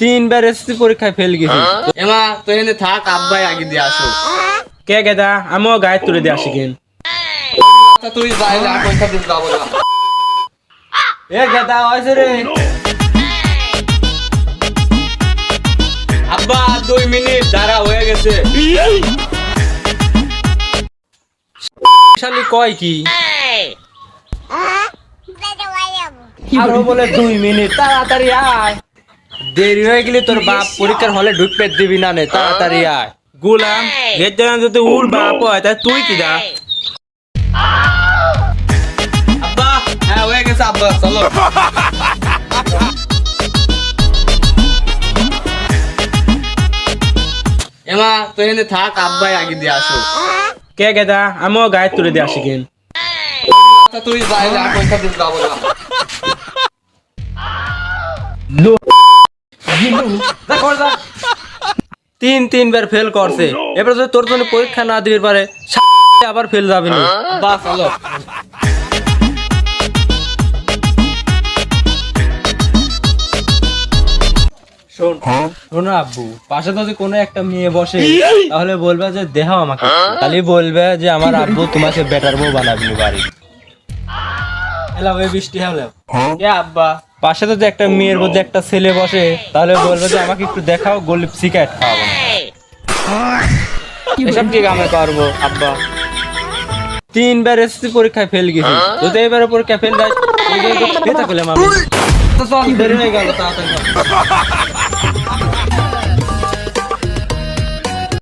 তিনবার এসএসসি পরীক্ষায় ফেল গেছি। এমা তো এখানে থাক আব্বাই আগে দিয়ে আসো কে গেদা আমিও গায়ে তুলে দিয়ে আসি কিন? তা তুই যাই না পরীক্ষা দিতে যাব না এ গেদা হয়েছে রে। আব্বা দুই মিনিট দাঁড়া হয়ে গেছে। শালি কয় কি? আরও বলে দুই মিনিট তাড়াতাড়ি আয়। দেরি হয়ে গেলে তোর বাপ পরীক্ষার হলে ঢুকতে দিবি না নে তাড়াতাড়ি আয়। গুলাম এর জন্য যদি উর বাপ হয় তাই তুই কি দা? আব্বা হ্যাঁ হয়ে গেছে আব্বা চলো। এমা তো এখানে থাক আব্বাই আগে দিয়ে আসো কে গেদা আমিও গায়ে তুলে দিয়ে আসি কিন। তুই দিতে যাব না। তিন তিনবার ফেল করছে। এবার যদি তোর জন্য পরীক্ষা না দিতে পারে আবার ফেল যাবে না। শোন শোনো আব্বু পাশে যদি কোনো একটা মেয়ে বসে তাহলে বলবে যে দেহ আমাকে। তাহলে বলবে যে আমার আব্বু তোমাকে বেটার বউ বানাবি বাড়ি। এলা ওই বৃষ্টি হলো। এ আব্বা পাশে যদি একটা মেয়ের মধ্যে একটা ছেলে বসে তাহলে বলবে যে আমাকে একটু দেখাও গলিপ সিগারেট খাওয়াবো এসব কি কামে করব আব্বা? তিনবার এসএসসি পরীক্ষায় ফেল গেছি। যদি এবারে পরীক্ষায় ফেল যায় এই যে এটা পেলে মামি তো সব বের হয়ে গেল তাড়াতাড়ি